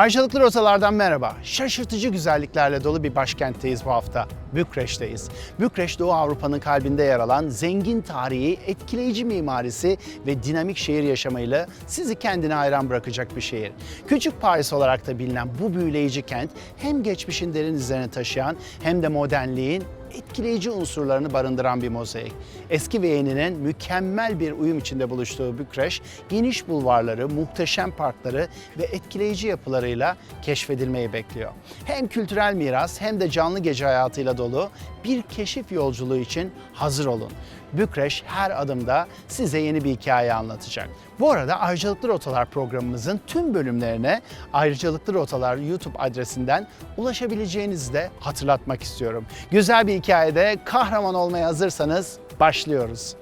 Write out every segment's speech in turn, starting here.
Ayrıcalıklı rotalardan merhaba. Şaşırtıcı güzelliklerle dolu bir başkentteyiz bu hafta. Bükreş'teyiz. Bükreş Doğu Avrupa'nın kalbinde yer alan zengin tarihi, etkileyici mimarisi ve dinamik şehir yaşamıyla sizi kendine hayran bırakacak bir şehir. Küçük Paris olarak da bilinen bu büyüleyici kent hem geçmişin derin izlerini taşıyan hem de modernliğin etkileyici unsurlarını barındıran bir mozaik. Eski ve yeninin mükemmel bir uyum içinde buluştuğu Bükreş, geniş bulvarları, muhteşem parkları ve etkileyici yapılarıyla keşfedilmeyi bekliyor. Hem kültürel miras hem de canlı gece hayatıyla dolu bir keşif yolculuğu için hazır olun. Bükreş her adımda size yeni bir hikaye anlatacak. Bu arada Ayrıcalıklı Rotalar programımızın tüm bölümlerine Ayrıcalıklı Rotalar YouTube adresinden ulaşabileceğinizi de hatırlatmak istiyorum. Güzel bir hikayede kahraman olmaya hazırsanız başlıyoruz.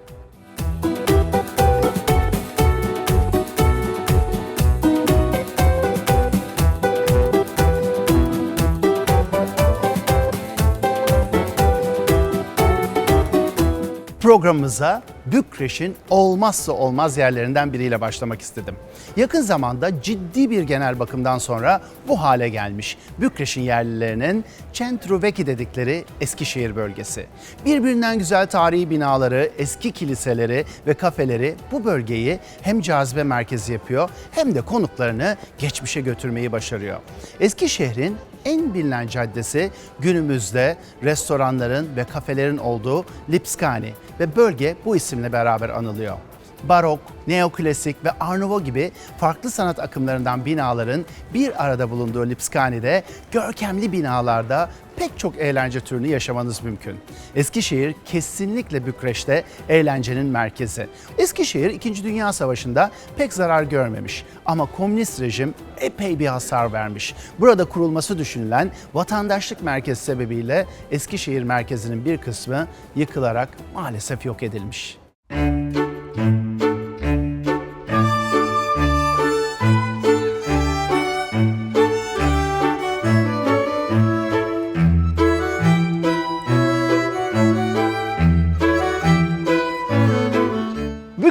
Programımıza Bükreş'in olmazsa olmaz yerlerinden biriyle başlamak istedim. Yakın zamanda ciddi bir genel bakımdan sonra bu hale gelmiş Bükreş'in yerlilerinin Centruveki dedikleri Eskişehir bölgesi. Birbirinden güzel tarihi binaları, eski kiliseleri ve kafeleri bu bölgeyi hem cazibe merkezi yapıyor hem de konuklarını geçmişe götürmeyi başarıyor. Eskişehir'in en bilinen caddesi günümüzde restoranların ve kafelerin olduğu Lipskani ve bölge bu isimle beraber anılıyor. Barok, neoklasik ve Nouveau gibi farklı sanat akımlarından binaların bir arada bulunduğu Lipskani'de görkemli binalarda pek çok eğlence türünü yaşamanız mümkün. Eskişehir kesinlikle Bükreş'te eğlencenin merkezi. Eskişehir 2. Dünya Savaşı'nda pek zarar görmemiş ama komünist rejim epey bir hasar vermiş. Burada kurulması düşünülen vatandaşlık merkezi sebebiyle Eskişehir merkezinin bir kısmı yıkılarak maalesef yok edilmiş.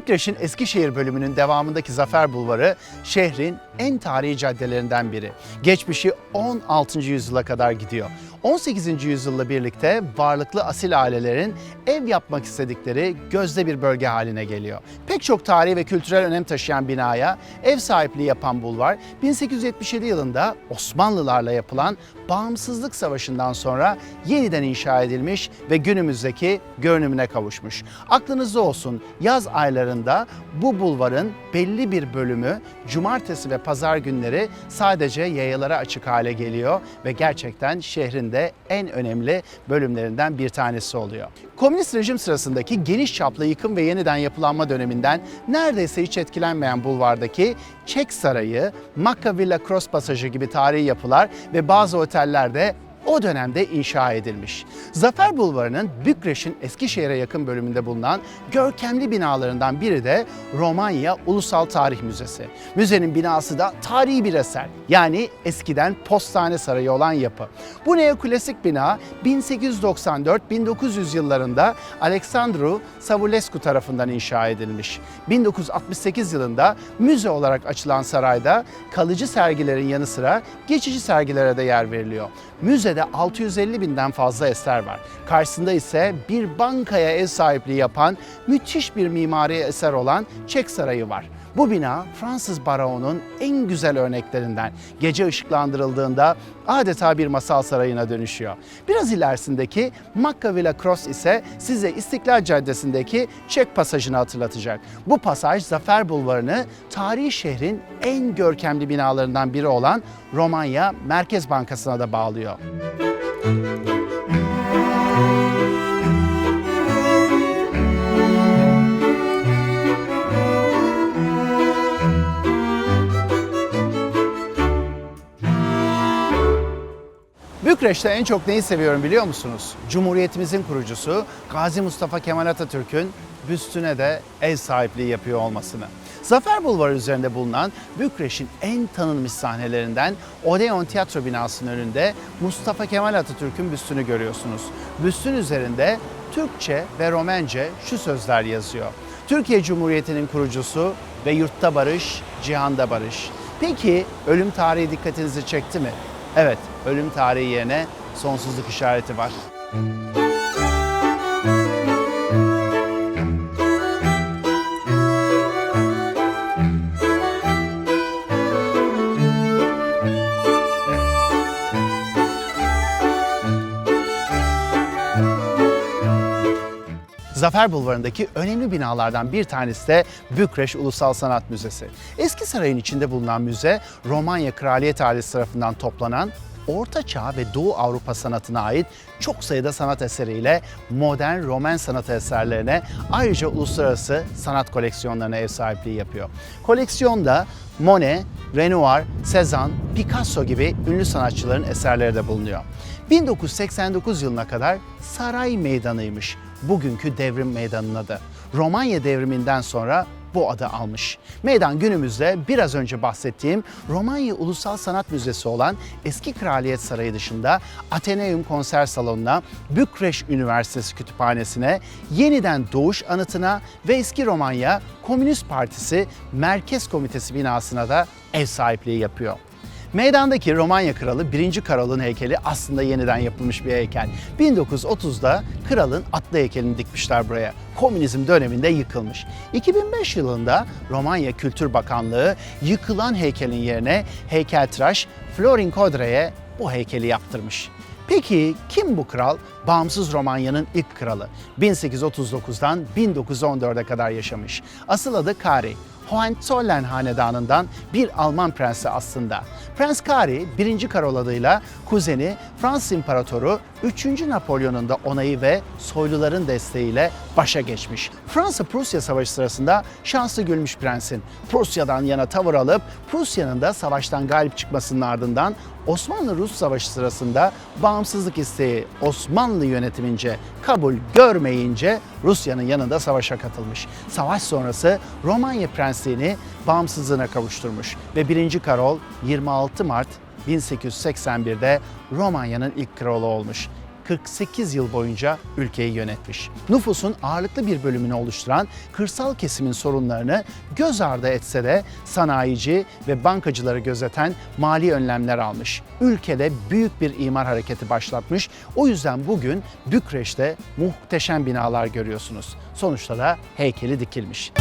Bükreş'in Eskişehir bölümünün devamındaki Zafer Bulvarı şehrin en tarihi caddelerinden biri. Geçmişi 16. yüzyıla kadar gidiyor. 18. yüzyılla birlikte varlıklı asil ailelerin ev yapmak istedikleri gözde bir bölge haline geliyor. Pek çok tarihi ve kültürel önem taşıyan binaya ev sahipliği yapan bulvar 1877 yılında Osmanlılarla yapılan Bağımsızlık Savaşı'ndan sonra yeniden inşa edilmiş ve günümüzdeki görünümüne kavuşmuş. Aklınızda olsun yaz aylarında bu bulvarın belli bir bölümü cumartesi ve pazar günleri sadece yayalara açık hale geliyor ve gerçekten şehrin de en önemli bölümlerinden bir tanesi oluyor. Komünist rejim sırasındaki geniş çaplı yıkım ve yeniden yapılanma döneminden neredeyse hiç etkilenmeyen bulvardaki Çek Sarayı, Makka Villa Cross Pasajı gibi tarihi yapılar ve bazı oteller de o dönemde inşa edilmiş. Zafer Bulvarı'nın Bükreş'in Eskişehir'e yakın bölümünde bulunan görkemli binalarından biri de Romanya Ulusal Tarih Müzesi. Müzenin binası da tarihi bir eser. Yani eskiden postane sarayı olan yapı. Bu neoklasik bina 1894-1900 yıllarında Alexandru Savulescu tarafından inşa edilmiş. 1968 yılında müze olarak açılan sarayda kalıcı sergilerin yanı sıra geçici sergilere de yer veriliyor. Müzede 650 binden fazla eser var. Karşısında ise bir bankaya ev sahipliği yapan müthiş bir mimari eser olan Çek Sarayı var. Bu bina Fransız baroğunun en güzel örneklerinden. Gece ışıklandırıldığında adeta bir masal sarayına dönüşüyor. Biraz ilerisindeki Makka Villa Cross ise size İstiklal Caddesi'ndeki Çek Pasajı'nı hatırlatacak. Bu pasaj Zafer Bulvarı'nı tarihi şehrin en görkemli binalarından biri olan Romanya Merkez Bankası'na da bağlıyor. Bükreş'te en çok neyi seviyorum biliyor musunuz? Cumhuriyetimizin kurucusu Gazi Mustafa Kemal Atatürk'ün büstüne de ev sahipliği yapıyor olmasını. Zafer Bulvarı üzerinde bulunan Bükreş'in en tanınmış sahnelerinden Odeon Tiyatro binasının önünde Mustafa Kemal Atatürk'ün büstünü görüyorsunuz. Büstün üzerinde Türkçe ve Romence şu sözler yazıyor. Türkiye Cumhuriyeti'nin kurucusu ve yurtta barış, cihanda barış. Peki ölüm tarihi dikkatinizi çekti mi? Evet, ölüm tarihi yerine sonsuzluk işareti var. Zafer Bulvarı'ndaki önemli binalardan bir tanesi de Bükreş Ulusal Sanat Müzesi. Eski sarayın içinde bulunan müze, Romanya Kraliyet ailesi tarafından toplanan Orta Çağ ve Doğu Avrupa sanatına ait çok sayıda sanat eseriyle modern Roman sanat eserlerine ayrıca uluslararası sanat koleksiyonlarına ev sahipliği yapıyor. Koleksiyonda Monet, Renoir, Cezanne, Picasso gibi ünlü sanatçıların eserleri de bulunuyor. 1989 yılına kadar Saray Meydanı'ymış bugünkü devrim meydanının adı. Romanya devriminden sonra bu adı almış. Meydan günümüzde biraz önce bahsettiğim Romanya Ulusal Sanat Müzesi olan Eski Kraliyet Sarayı dışında Ateneum Konser Salonu'na, Bükreş Üniversitesi Kütüphanesi'ne, yeniden doğuş anıtına ve Eski Romanya Komünist Partisi Merkez Komitesi binasına da ev sahipliği yapıyor. Meydandaki Romanya Kralı 1. Karol'un heykeli aslında yeniden yapılmış bir heykel. 1930'da kralın atlı heykelini dikmişler buraya. Komünizm döneminde yıkılmış. 2005 yılında Romanya Kültür Bakanlığı yıkılan heykelin yerine heykeltıraş Florin Kodre'ye bu heykeli yaptırmış. Peki kim bu kral? Bağımsız Romanya'nın ilk kralı. 1839'dan 1914'e kadar yaşamış. Asıl adı Kari. Hohenzollern hanedanından bir Alman prensi aslında. Prens Kari 1. Karol adıyla kuzeni Fransız İmparatoru 3. Napolyon'un da onayı ve soyluların desteğiyle başa geçmiş. Fransa-Prusya Savaşı sırasında şanslı gülmüş prensin. Prusya'dan yana tavır alıp Prusya'nın da savaştan galip çıkmasının ardından Osmanlı-Rus Savaşı sırasında bağımsızlık isteği Osmanlı yönetimince kabul görmeyince Rusya'nın yanında savaşa katılmış. Savaş sonrası Romanya Prensliğini bağımsızlığına kavuşturmuş ve 1. Karol 26 Mart 1881'de Romanya'nın ilk kralı olmuş. 48 yıl boyunca ülkeyi yönetmiş. Nüfusun ağırlıklı bir bölümünü oluşturan kırsal kesimin sorunlarını göz ardı etse de sanayici ve bankacıları gözeten mali önlemler almış. Ülkede büyük bir imar hareketi başlatmış. O yüzden bugün Bükreş'te muhteşem binalar görüyorsunuz. Sonuçta da heykeli dikilmiş.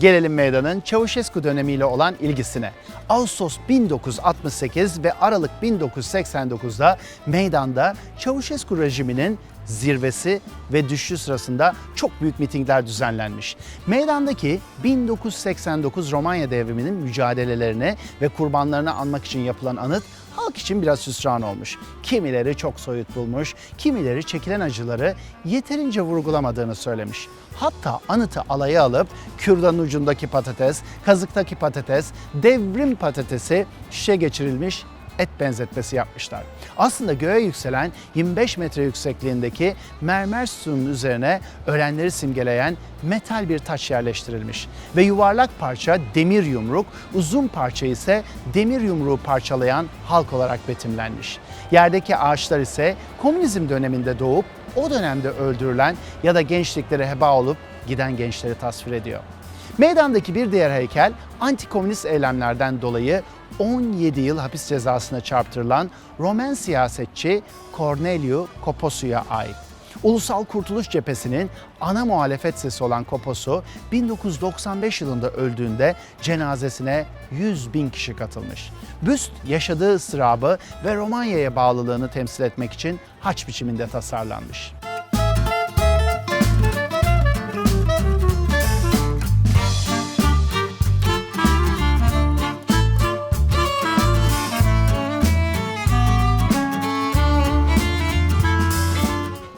Gelelim meydanın Çavuşescu dönemiyle olan ilgisine. Ağustos 1968 ve Aralık 1989'da meydanda Çavuşescu rejiminin zirvesi ve düşüşü sırasında çok büyük mitingler düzenlenmiş. Meydandaki 1989 Romanya devriminin mücadelelerini ve kurbanlarını anmak için yapılan anıt halk için biraz hüsran olmuş. Kimileri çok soyut bulmuş, kimileri çekilen acıları yeterince vurgulamadığını söylemiş. Hatta anıtı alaya alıp kürdanın ucundaki patates, kazıktaki patates, devrim patatesi şişe geçirilmiş et benzetmesi yapmışlar. Aslında göğe yükselen 25 metre yüksekliğindeki mermer sütunun üzerine ölenleri simgeleyen metal bir taç yerleştirilmiş. Ve yuvarlak parça demir yumruk, uzun parça ise demir yumruğu parçalayan halk olarak betimlenmiş. Yerdeki ağaçlar ise komünizm döneminde doğup o dönemde öldürülen ya da gençlikleri heba olup giden gençleri tasvir ediyor. Meydandaki bir diğer heykel antikomünist eylemlerden dolayı 17 yıl hapis cezasına çarptırılan Roman siyasetçi Corneliu Coposu'ya ait. Ulusal Kurtuluş Cephesi'nin ana muhalefet sesi olan Koposu 1995 yılında öldüğünde cenazesine 100 bin kişi katılmış. Büst yaşadığı ıstırabı ve Romanya'ya bağlılığını temsil etmek için haç biçiminde tasarlanmış.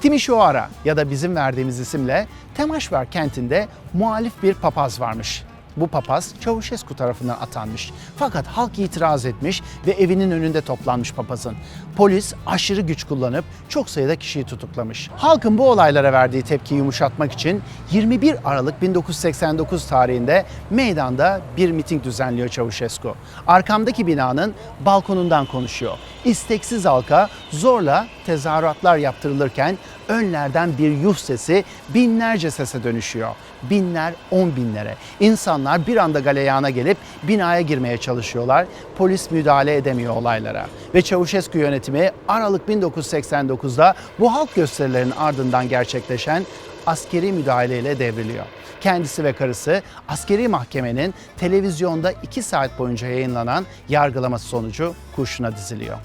Timişoara ya da bizim verdiğimiz isimle Temaşvar kentinde muhalif bir papaz varmış. Bu papaz Çavuşescu tarafından atanmış. Fakat halk itiraz etmiş ve evinin önünde toplanmış papazın. Polis aşırı güç kullanıp çok sayıda kişiyi tutuklamış. Halkın bu olaylara verdiği tepkiyi yumuşatmak için 21 Aralık 1989 tarihinde meydanda bir miting düzenliyor Çavuşescu. Arkamdaki binanın balkonundan konuşuyor. İsteksiz halka zorla tezahüratlar yaptırılırken önlerden bir yuh sesi binlerce sese dönüşüyor. Binler on binlere. İnsanlar bir anda galeyana gelip binaya girmeye çalışıyorlar. Polis müdahale edemiyor olaylara. Ve Çavuşescu yönetimi Aralık 1989'da bu halk gösterilerinin ardından gerçekleşen askeri müdahaleyle devriliyor. Kendisi ve karısı askeri mahkemenin televizyonda 2 saat boyunca yayınlanan yargılaması sonucu kurşuna diziliyor.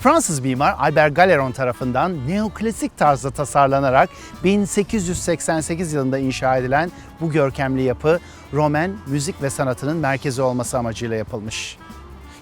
Fransız mimar Albert Galeron tarafından neoklasik tarzda tasarlanarak 1888 yılında inşa edilen bu görkemli yapı Romen müzik ve sanatının merkezi olması amacıyla yapılmış.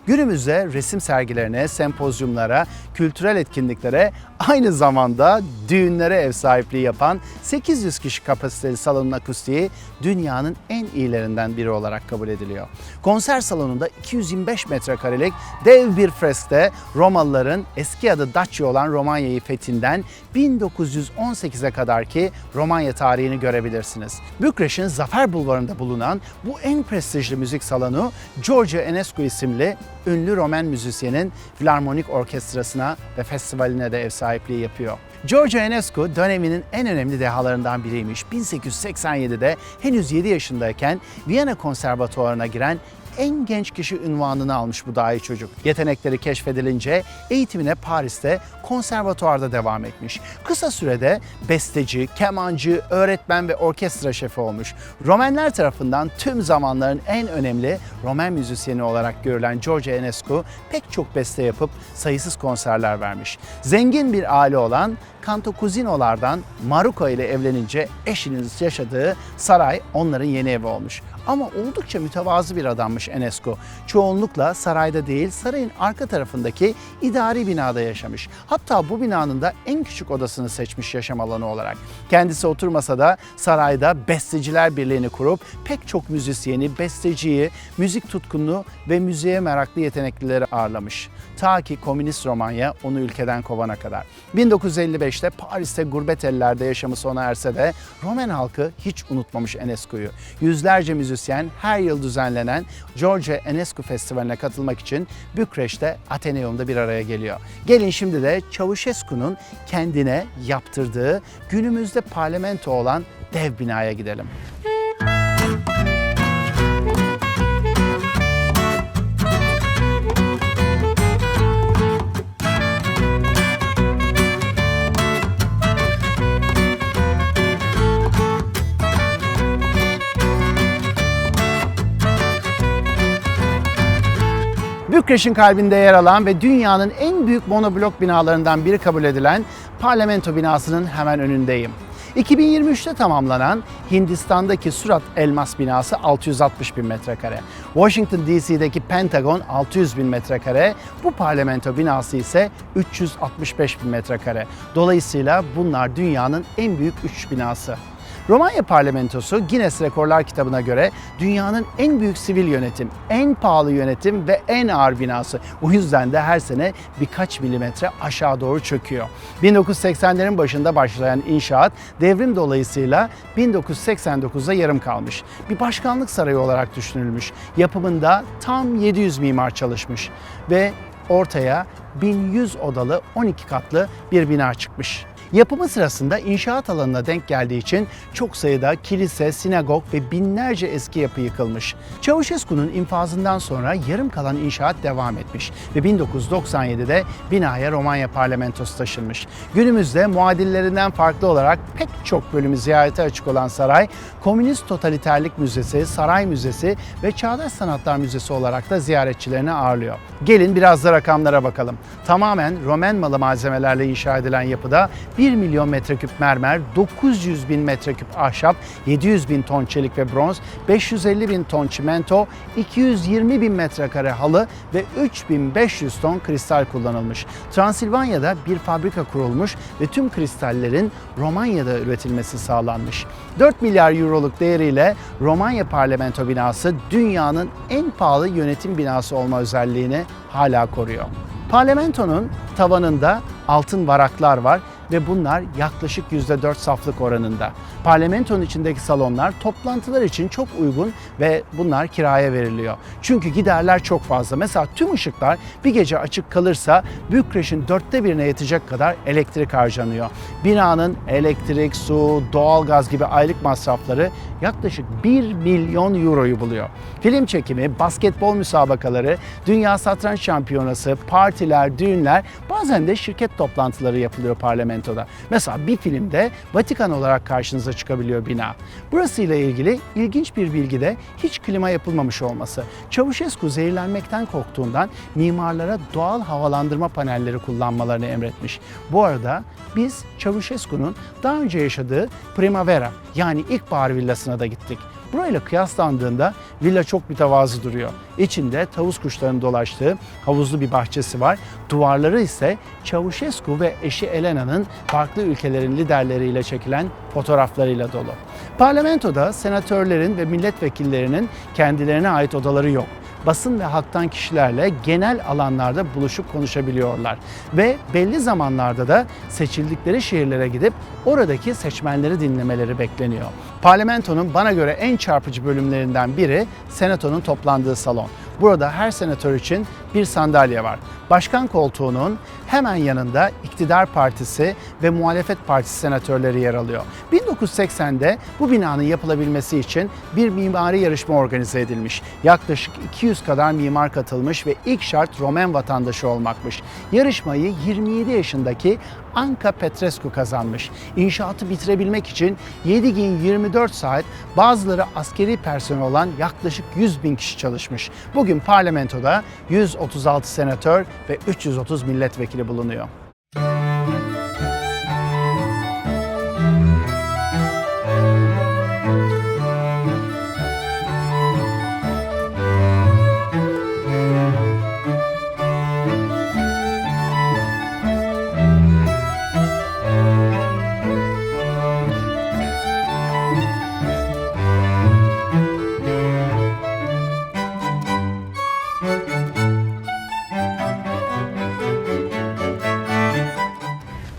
Günümüzde resim sergilerine, sempozyumlara, kültürel etkinliklere, aynı zamanda düğünlere ev sahipliği yapan 800 kişi kapasiteli salonun akustiği dünyanın en iyilerinden biri olarak kabul ediliyor. Konser salonunda 225 metrekarelik dev bir freskte Romalıların eski adı Dacia olan Romanya'yı fethinden 1918'e kadarki Romanya tarihini görebilirsiniz. Bükreş'in Zafer Bulvarı'nda bulunan bu en prestijli müzik salonu George Enescu isimli ünlü Roman müzisyenin Filarmonik Orkestrası'na ve festivaline de ev sahipliği yapıyor. George Enescu döneminin en önemli dehalarından biriymiş. 1887'de henüz 7 yaşındayken Viyana Konservatuvarı'na giren en genç kişi ünvanını almış bu dahi çocuk. Yetenekleri keşfedilince eğitimine Paris'te konservatuarda devam etmiş. Kısa sürede besteci, kemancı, öğretmen ve orkestra şefi olmuş. Romenler tarafından tüm zamanların en önemli Romen müzisyeni olarak görülen George Enescu pek çok beste yapıp sayısız konserler vermiş. Zengin bir aile olan Cantacuzino'lardan Maruko ile evlenince eşinin yaşadığı saray onların yeni evi olmuş. Ama oldukça mütevazı bir adammış Enescu. Çoğunlukla sarayda değil, sarayın arka tarafındaki idari binada yaşamış. Hatta bu binanın da en küçük odasını seçmiş yaşam alanı olarak. Kendisi oturmasa da sarayda besteciler birliğini kurup pek çok müzisyeni, besteciyi, müzik tutkunluğu ve müziğe meraklı yeteneklileri ağırlamış. Ta ki komünist Romanya onu ülkeden kovana kadar. 1955'te Paris'te gurbet ellerde yaşamı sona erse de Romen halkı hiç unutmamış Enescu'yu. Yüzlerce müzisyen her yıl düzenlenen George Enescu Festivali'ne katılmak için Bükreş'te Ateneum'da bir araya geliyor. Gelin şimdi de Çavuşescu'nun kendine yaptırdığı günümüzde parlamento olan dev binaya gidelim. Bükreş'in kalbinde yer alan ve dünyanın en büyük monoblok binalarından biri kabul edilen parlamento binasının hemen önündeyim. 2023'te tamamlanan Hindistan'daki Surat Elmas binası 660 bin metrekare. Washington DC'deki Pentagon 600 bin metrekare. Bu parlamento binası ise 365 bin metrekare. Dolayısıyla bunlar dünyanın en büyük 3 binası. Romanya parlamentosu Guinness Rekorlar kitabına göre dünyanın en büyük sivil yönetim, en pahalı yönetim ve en ağır binası. Bu yüzden de her sene birkaç milimetre aşağı doğru çöküyor. 1980'lerin başında başlayan inşaat devrim dolayısıyla 1989'da yarım kalmış. Bir başkanlık sarayı olarak düşünülmüş. Yapımında tam 700 mimar çalışmış ve ortaya 1100 odalı 12 katlı bir bina çıkmış. Yapımı sırasında inşaat alanına denk geldiği için çok sayıda kilise, sinagog ve binlerce eski yapı yıkılmış. Çavuşescu'nun infazından sonra yarım kalan inşaat devam etmiş ve 1997'de binaya Romanya parlamentosu taşınmış. Günümüzde muadillerinden farklı olarak pek çok bölümü ziyarete açık olan saray, Komünist Totaliterlik Müzesi, Saray Müzesi ve Çağdaş Sanatlar Müzesi olarak da ziyaretçilerini ağırlıyor. Gelin biraz da rakamlara bakalım. Tamamen Romen malı malzemelerle inşa edilen yapıda 1 milyon metreküp mermer, 900 bin metreküp ahşap, 700 bin ton çelik ve bronz, 550 bin ton çimento, 220 bin metrekare halı ve 3500 ton kristal kullanılmış. Transilvanya'da bir fabrika kurulmuş ve tüm kristallerin Romanya'da üretilmesi sağlanmış. 4 milyar euroluk değeriyle Romanya Parlamento binası dünyanın en pahalı yönetim binası olma özelliğini hala koruyor. Parlamentonun tavanında altın varaklar var ve bunlar yaklaşık %4 saflık oranında. Parlamentonun içindeki salonlar toplantılar için çok uygun ve bunlar kiraya veriliyor. Çünkü giderler çok fazla. Mesela tüm ışıklar bir gece açık kalırsa Bükreş'in dörtte birine yetecek kadar elektrik harcanıyor. Binanın elektrik, su, doğalgaz gibi aylık masrafları yaklaşık 1 milyon euroyu buluyor. Film çekimi, basketbol müsabakaları, dünya satranç şampiyonası, partiler, düğünler bazen de şirket toplantıları yapılıyor parlamentoda. Mesela bir filmde Vatikan olarak karşınıza çıkabiliyor bina. Burası ile ilgili ilginç bir bilgi de hiç klima yapılmamış olması. Çavuşescu zehirlenmekten korktuğundan mimarlara doğal havalandırma panelleri kullanmalarını emretmiş. Bu arada biz Çavuşescu'nun daha önce yaşadığı Primavera yani ilkbahar villasına da gittik. Burayla kıyaslandığında villa çok mütevazı duruyor. İçinde tavus kuşlarının dolaştığı havuzlu bir bahçesi var. Duvarları ise Çavuşescu ve eşi Elena'nın farklı ülkelerin liderleriyle çekilen fotoğraflarıyla dolu. Parlamentoda senatörlerin ve milletvekillerinin kendilerine ait odaları yok basın ve halktan kişilerle genel alanlarda buluşup konuşabiliyorlar. Ve belli zamanlarda da seçildikleri şehirlere gidip oradaki seçmenleri dinlemeleri bekleniyor. Parlamentonun bana göre en çarpıcı bölümlerinden biri senatonun toplandığı salon. Burada her senatör için bir sandalye var. Başkan koltuğunun hemen yanında iktidar partisi ve muhalefet partisi senatörleri yer alıyor. 1980'de bu binanın yapılabilmesi için bir mimari yarışma organize edilmiş. Yaklaşık 200 kadar mimar katılmış ve ilk şart Romen vatandaşı olmakmış. Yarışmayı 27 yaşındaki Anka Petrescu kazanmış. İnşaatı bitirebilmek için 7 gün 24 saat bazıları askeri personel olan yaklaşık 100 bin kişi çalışmış. Bugün parlamentoda 136 senatör ve 330 milletvekili bulunuyor.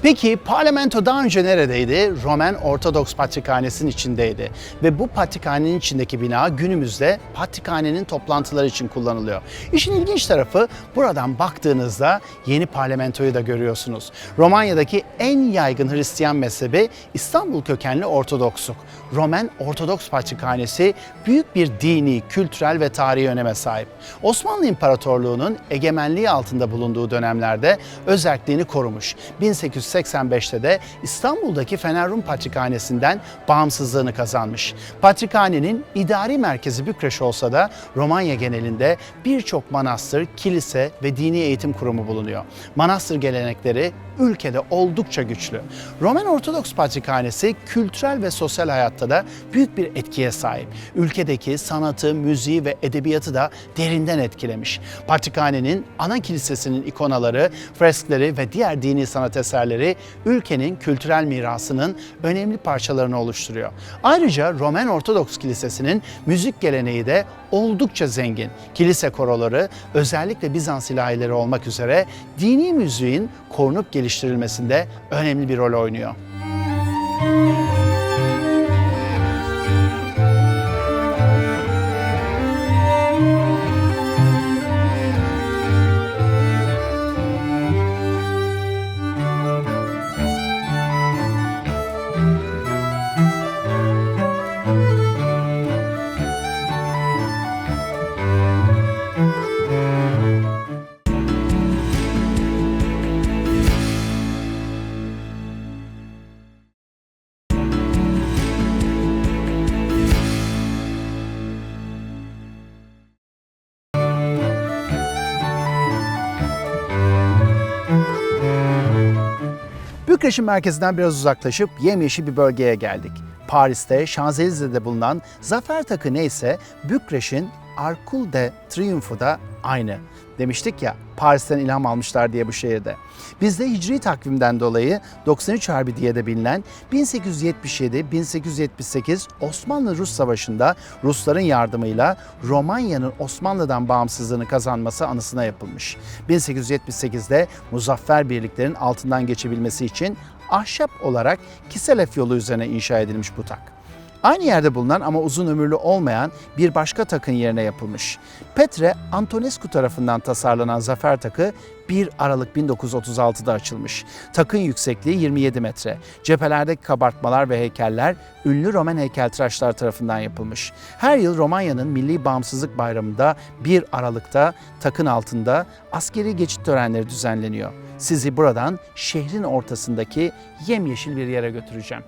Peki parlamento daha önce neredeydi? Roman Ortodoks Patrikhanesi'nin içindeydi. Ve bu patrikhanenin içindeki bina günümüzde patrikhanenin toplantıları için kullanılıyor. İşin ilginç tarafı buradan baktığınızda yeni parlamentoyu da görüyorsunuz. Romanya'daki en yaygın Hristiyan mezhebi İstanbul kökenli Ortodoksluk. Roman Ortodoks Patrikhanesi büyük bir dini, kültürel ve tarihi öneme sahip. Osmanlı İmparatorluğu'nun egemenliği altında bulunduğu dönemlerde özerkliğini korumuş. 1885'te de İstanbul'daki Fener Rum Patrikhanesi'nden bağımsızlığını kazanmış. Patrikhanenin idari merkezi Bükreş olsa da Romanya genelinde birçok manastır, kilise ve dini eğitim kurumu bulunuyor. Manastır gelenekleri ülkede oldukça güçlü. Roman Ortodoks Patrikhanesi kültürel ve sosyal hayatta da büyük bir etkiye sahip. Ülkedeki sanatı, müziği ve edebiyatı da derinden etkilemiş. Patrikhanenin ana kilisesinin ikonaları, freskleri ve diğer dini sanat eserleri ülkenin kültürel mirasının önemli parçalarını oluşturuyor. Ayrıca Roman Ortodoks Kilisesi'nin müzik geleneği de oldukça zengin. Kilise koroları özellikle Bizans ilahileri olmak üzere dini müziğin korunup geliştirilmesinde önemli bir rol oynuyor. Bükreş'in merkezinden biraz uzaklaşıp yemyeşil bir bölgeye geldik. Paris'te, Şanzelize'de bulunan Zafer Takı neyse Bükreş'in Arcul de Triomphe'u da aynı. Demiştik ya Paris'ten ilham almışlar diye bu şehirde. Bizde hicri takvimden dolayı 93 Harbi diye de bilinen 1877-1878 Osmanlı-Rus Savaşı'nda Rusların yardımıyla Romanya'nın Osmanlı'dan bağımsızlığını kazanması anısına yapılmış. 1878'de muzaffer birliklerin altından geçebilmesi için ahşap olarak Kiselef yolu üzerine inşa edilmiş bu tak. Aynı yerde bulunan ama uzun ömürlü olmayan bir başka takın yerine yapılmış. Petre Antonescu tarafından tasarlanan zafer takı 1 Aralık 1936'da açılmış. Takın yüksekliği 27 metre. Cephelerdeki kabartmalar ve heykeller ünlü Roman heykeltıraşlar tarafından yapılmış. Her yıl Romanya'nın Milli Bağımsızlık Bayramı'nda 1 Aralık'ta takın altında askeri geçit törenleri düzenleniyor. Sizi buradan şehrin ortasındaki yemyeşil bir yere götüreceğim.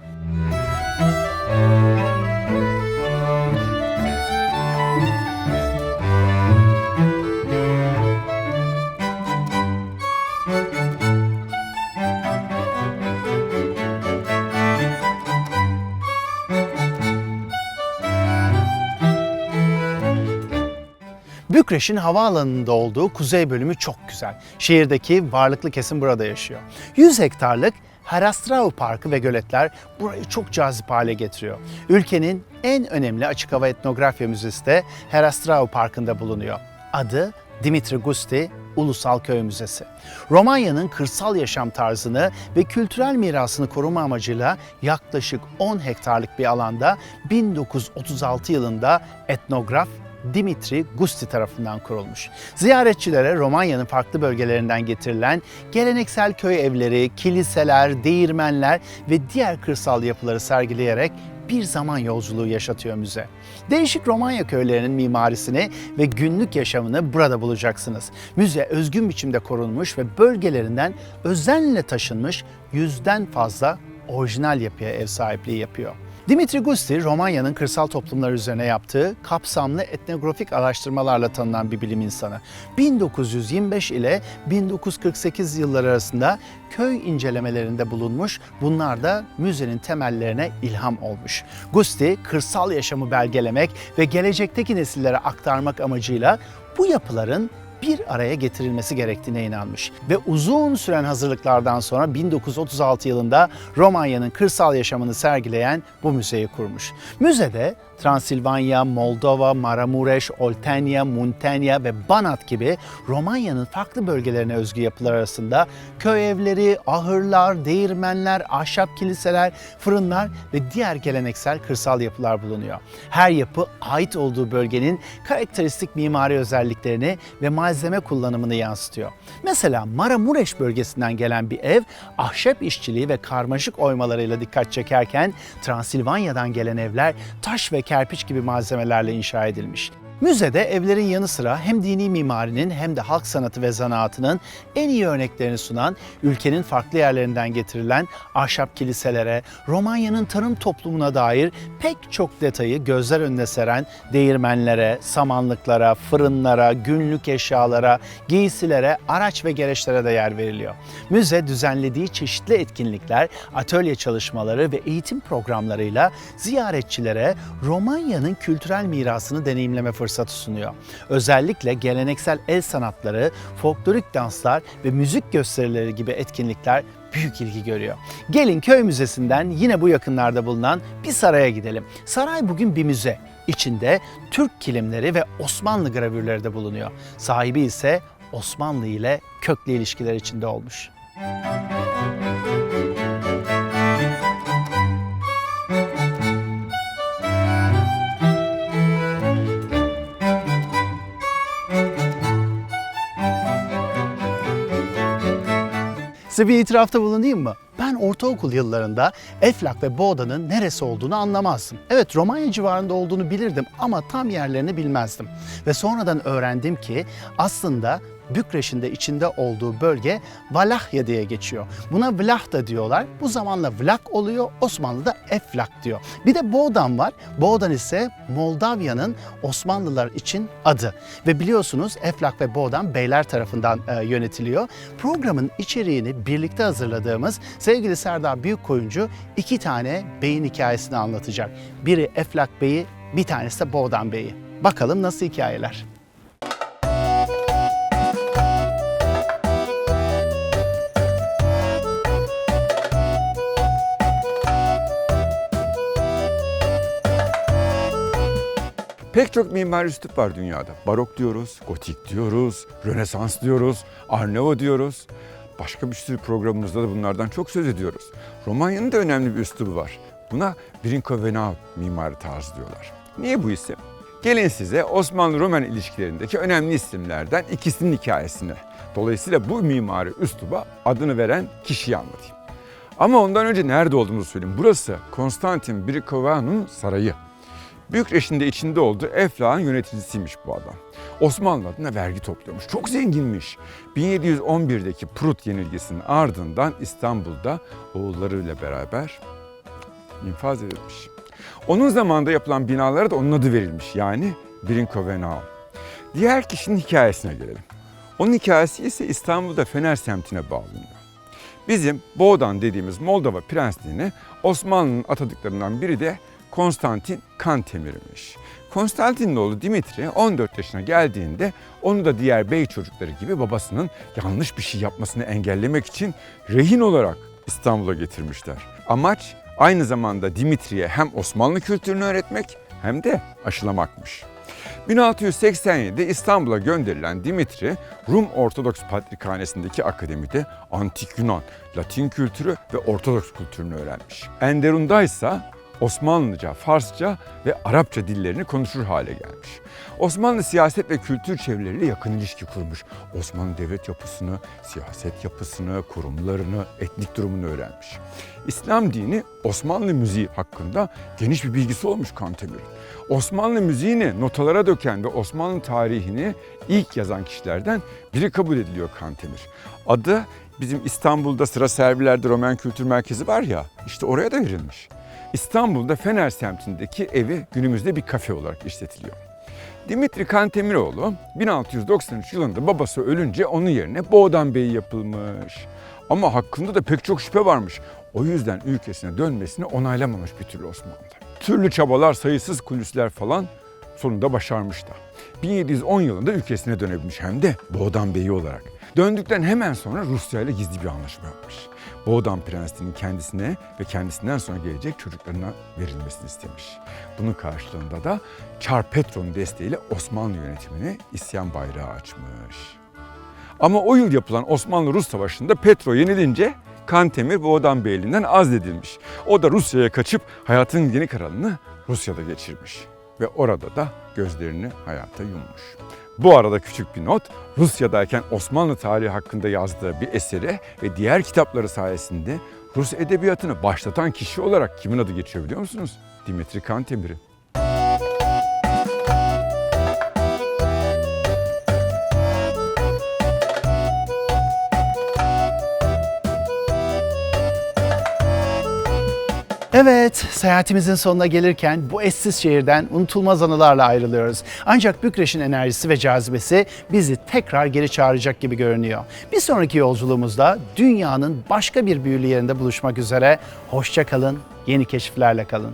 Bükreş'in havaalanında olduğu kuzey bölümü çok güzel. Şehirdeki varlıklı kesim burada yaşıyor. 100 hektarlık Herastrau Parkı ve göletler burayı çok cazip hale getiriyor. Ülkenin en önemli açık hava etnografya müzesi de Herastrau Parkı'nda bulunuyor. Adı Dimitri Gusti Ulusal Köy Müzesi. Romanya'nın kırsal yaşam tarzını ve kültürel mirasını koruma amacıyla yaklaşık 10 hektarlık bir alanda 1936 yılında etnograf Dimitri Gusti tarafından kurulmuş. Ziyaretçilere Romanya'nın farklı bölgelerinden getirilen geleneksel köy evleri, kiliseler, değirmenler ve diğer kırsal yapıları sergileyerek bir zaman yolculuğu yaşatıyor müze. Değişik Romanya köylerinin mimarisini ve günlük yaşamını burada bulacaksınız. Müze özgün biçimde korunmuş ve bölgelerinden özenle taşınmış yüzden fazla orijinal yapıya ev sahipliği yapıyor. Dimitri Gusti, Romanya'nın kırsal toplumlar üzerine yaptığı kapsamlı etnografik araştırmalarla tanınan bir bilim insanı. 1925 ile 1948 yılları arasında köy incelemelerinde bulunmuş, bunlar da müzenin temellerine ilham olmuş. Gusti, kırsal yaşamı belgelemek ve gelecekteki nesillere aktarmak amacıyla bu yapıların bir araya getirilmesi gerektiğine inanmış. Ve uzun süren hazırlıklardan sonra 1936 yılında Romanya'nın kırsal yaşamını sergileyen bu müzeyi kurmuş. Müzede Transilvanya, Moldova, Maramureş, Oltenia, Muntenia ve Banat gibi Romanya'nın farklı bölgelerine özgü yapılar arasında köy evleri, ahırlar, değirmenler, ahşap kiliseler, fırınlar ve diğer geleneksel kırsal yapılar bulunuyor. Her yapı ait olduğu bölgenin karakteristik mimari özelliklerini ve malzeme kullanımını yansıtıyor. Mesela Maramureş bölgesinden gelen bir ev ahşap işçiliği ve karmaşık oymalarıyla dikkat çekerken Transilvanya'dan gelen evler taş ve kerpiç gibi malzemelerle inşa edilmiş. Müzede evlerin yanı sıra hem dini mimarinin hem de halk sanatı ve zanaatının en iyi örneklerini sunan ülkenin farklı yerlerinden getirilen ahşap kiliselere, Romanya'nın tarım toplumuna dair pek çok detayı gözler önüne seren değirmenlere, samanlıklara, fırınlara, günlük eşyalara, giysilere, araç ve gereçlere de yer veriliyor. Müze düzenlediği çeşitli etkinlikler, atölye çalışmaları ve eğitim programlarıyla ziyaretçilere Romanya'nın kültürel mirasını deneyimleme fırsatı sunuyor. Özellikle geleneksel el sanatları, folklorik danslar ve müzik gösterileri gibi etkinlikler büyük ilgi görüyor. Gelin köy müzesinden yine bu yakınlarda bulunan bir saraya gidelim. Saray bugün bir müze. İçinde Türk kilimleri ve Osmanlı gravürleri de bulunuyor. Sahibi ise Osmanlı ile köklü ilişkiler içinde olmuş. Size bir itirafta bulunayım mı? Ben ortaokul yıllarında Eflak ve Boğda'nın neresi olduğunu anlamazdım. Evet Romanya civarında olduğunu bilirdim ama tam yerlerini bilmezdim. Ve sonradan öğrendim ki aslında Bükreş'in de içinde olduğu bölge Valahya diye geçiyor. Buna Vlah da diyorlar. Bu zamanla Vlak oluyor, Osmanlı'da Eflak diyor. Bir de Boğdan var. Boğdan ise Moldavya'nın Osmanlılar için adı. Ve biliyorsunuz Eflak ve Boğdan beyler tarafından e, yönetiliyor. Programın içeriğini birlikte hazırladığımız sevgili Serdar Büyükkoyuncu iki tane beyin hikayesini anlatacak. Biri Eflak Bey'i, bir tanesi de Boğdan Bey'i. Bakalım nasıl hikayeler? Pek çok mimari üslup var dünyada. Barok diyoruz, gotik diyoruz, rönesans diyoruz, arnavo diyoruz. Başka bir sürü programımızda da bunlardan çok söz ediyoruz. Romanya'nın da önemli bir üslubu var. Buna Brinko-Venaut mimari tarzı diyorlar. Niye bu isim? Gelin size Osmanlı-Roman ilişkilerindeki önemli isimlerden ikisinin hikayesini. Dolayısıyla bu mimari üsluba adını veren kişiyi anlatayım. Ama ondan önce nerede olduğumuzu söyleyeyim. Burası Konstantin Brikovanu'nun sarayı. Bükreş'in de içinde olduğu Eflak'ın yöneticisiymiş bu adam. Osmanlı adına vergi topluyormuş. Çok zenginmiş. 1711'deki Prut yenilgisinin ardından İstanbul'da oğullarıyla beraber infaz edilmiş. Onun zamanında yapılan binalara da onun adı verilmiş. Yani Brinkovenau. Diğer kişinin hikayesine gelelim. Onun hikayesi ise İstanbul'da Fener semtine bağlanıyor. Bizim Boğdan dediğimiz Moldova prensliğine Osmanlı'nın atadıklarından biri de Konstantin Kantemir'miş. Konstantin'in oğlu Dimitri 14 yaşına geldiğinde onu da diğer bey çocukları gibi babasının yanlış bir şey yapmasını engellemek için rehin olarak İstanbul'a getirmişler. Amaç aynı zamanda Dimitri'ye hem Osmanlı kültürünü öğretmek hem de aşılamakmış. 1687'de İstanbul'a gönderilen Dimitri, Rum Ortodoks Patrikhanesi'ndeki akademide antik Yunan, Latin kültürü ve Ortodoks kültürünü öğrenmiş. Enderun'da ise Osmanlıca, Farsça ve Arapça dillerini konuşur hale gelmiş. Osmanlı siyaset ve kültür çevreleriyle yakın ilişki kurmuş. Osmanlı devlet yapısını, siyaset yapısını, kurumlarını, etnik durumunu öğrenmiş. İslam dini Osmanlı müziği hakkında geniş bir bilgisi olmuş Kantemir'in. Osmanlı müziğini notalara döken ve Osmanlı tarihini ilk yazan kişilerden biri kabul ediliyor Kantemir. Adı bizim İstanbul'da sıra servilerde Roman Kültür Merkezi var ya, işte oraya da verilmiş. İstanbul'da Fener semtindeki evi günümüzde bir kafe olarak işletiliyor. Dimitri Kantemiroğlu 1693 yılında babası ölünce onun yerine Boğdan Bey yapılmış. Ama hakkında da pek çok şüphe varmış. O yüzden ülkesine dönmesini onaylamamış bir türlü Osmanlı. Türlü çabalar, sayısız kulisler falan sonunda başarmış da. 1710 yılında ülkesine dönebilmiş hem de Boğdan Bey'i olarak. Döndükten hemen sonra Rusya ile gizli bir anlaşma yapmış. Boğdan Prensliği'nin kendisine ve kendisinden sonra gelecek çocuklarına verilmesini istemiş. Bunun karşılığında da Çar Petro'nun desteğiyle Osmanlı yönetimine isyan bayrağı açmış. Ama o yıl yapılan Osmanlı-Rus Savaşı'nda Petro yenilince Kantemir Boğdan Beyliğinden azledilmiş. O da Rusya'ya kaçıp hayatının yeni karanlığını Rusya'da geçirmiş. Ve orada da gözlerini hayata yummuş. Bu arada küçük bir not, Rusya'dayken Osmanlı tarihi hakkında yazdığı bir eseri ve diğer kitapları sayesinde Rus edebiyatını başlatan kişi olarak kimin adı geçiyor biliyor musunuz? Dimitri Kantemir'in. Evet, seyahatimizin sonuna gelirken bu eşsiz şehirden unutulmaz anılarla ayrılıyoruz. Ancak Bükreş'in enerjisi ve cazibesi bizi tekrar geri çağıracak gibi görünüyor. Bir sonraki yolculuğumuzda dünyanın başka bir büyülü yerinde buluşmak üzere. Hoşça kalın, yeni keşiflerle kalın.